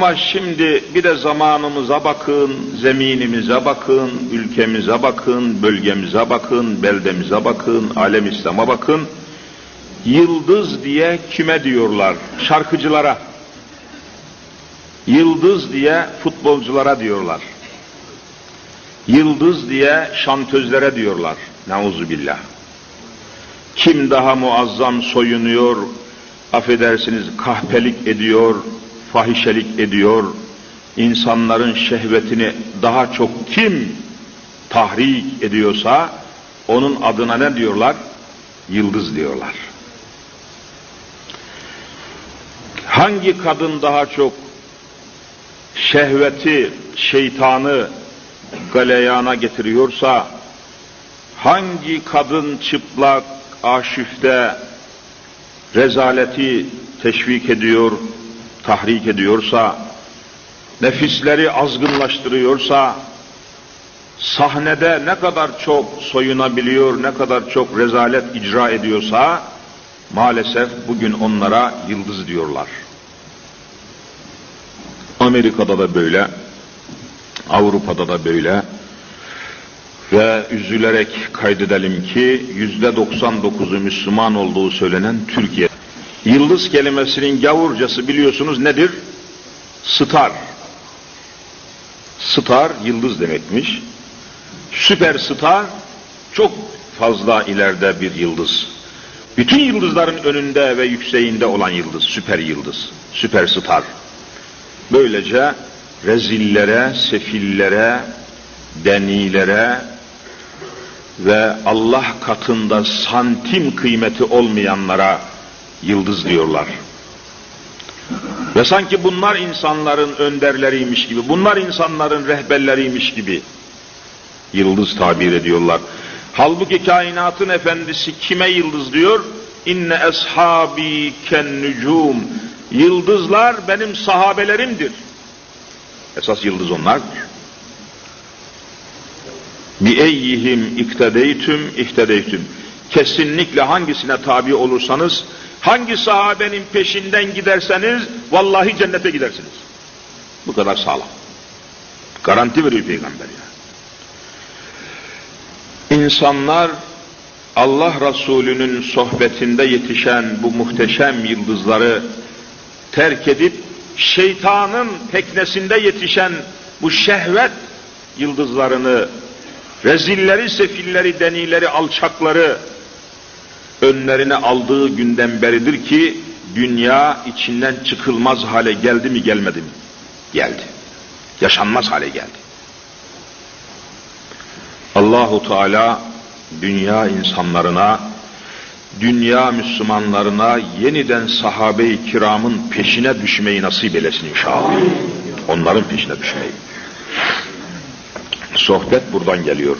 Ama şimdi bir de zamanımıza bakın, zeminimize bakın, ülkemize bakın, bölgemize bakın, beldemize bakın, alem İslam'a bakın. Yıldız diye kime diyorlar? Şarkıcılara. Yıldız diye futbolculara diyorlar. Yıldız diye şantözlere diyorlar. Nauzubillah. Kim daha muazzam soyunuyor, affedersiniz kahpelik ediyor, fahişelik ediyor, insanların şehvetini daha çok kim tahrik ediyorsa onun adına ne diyorlar? Yıldız diyorlar. Hangi kadın daha çok şehveti, şeytanı galeyana getiriyorsa, hangi kadın çıplak, aşifte rezaleti teşvik ediyor, tahrik ediyorsa, nefisleri azgınlaştırıyorsa, sahnede ne kadar çok soyunabiliyor, ne kadar çok rezalet icra ediyorsa, maalesef bugün onlara yıldız diyorlar. Amerika'da da böyle, Avrupa'da da böyle ve üzülerek kaydedelim ki yüzde 99'u Müslüman olduğu söylenen Türkiye. Yıldız kelimesinin gavurcası biliyorsunuz nedir? Star. Star yıldız demekmiş. Süperstar çok fazla ileride bir yıldız. Bütün yıldızların önünde ve yükseğinde olan yıldız, süper yıldız, süperstar. Böylece rezillere, sefillere, denilere ve Allah katında santim kıymeti olmayanlara yıldız diyorlar. Ve sanki bunlar insanların önderleriymiş gibi, bunlar insanların rehberleriymiş gibi yıldız tabir ediyorlar. Halbuki kainatın efendisi kime yıldız diyor? İnne eshabi ken nucum. Yıldızlar benim sahabelerimdir. Esas yıldız onlardır. Bi eyyihim iktedeytüm ihtedeytüm. Kesinlikle hangisine tabi olursanız, hangi sahabenin peşinden giderseniz, vallahi cennete gidersiniz. Bu kadar sağlam. Garanti veriyor peygamber ya. İnsanlar Allah Resulü'nün sohbetinde yetişen bu muhteşem yıldızları terk edip şeytanın teknesinde yetişen bu şehvet yıldızlarını, rezilleri, sefilleri, denileri, alçakları önlerine aldığı günden beridir ki dünya içinden çıkılmaz hale geldi mi gelmedi mi? Geldi. Yaşanmaz hale geldi. Allahu Teala dünya insanlarına, dünya Müslümanlarına yeniden sahabe-i kiramın peşine düşmeyi nasip eylesin inşallah. Onların peşine düşmeyi. Sohbet buradan geliyor.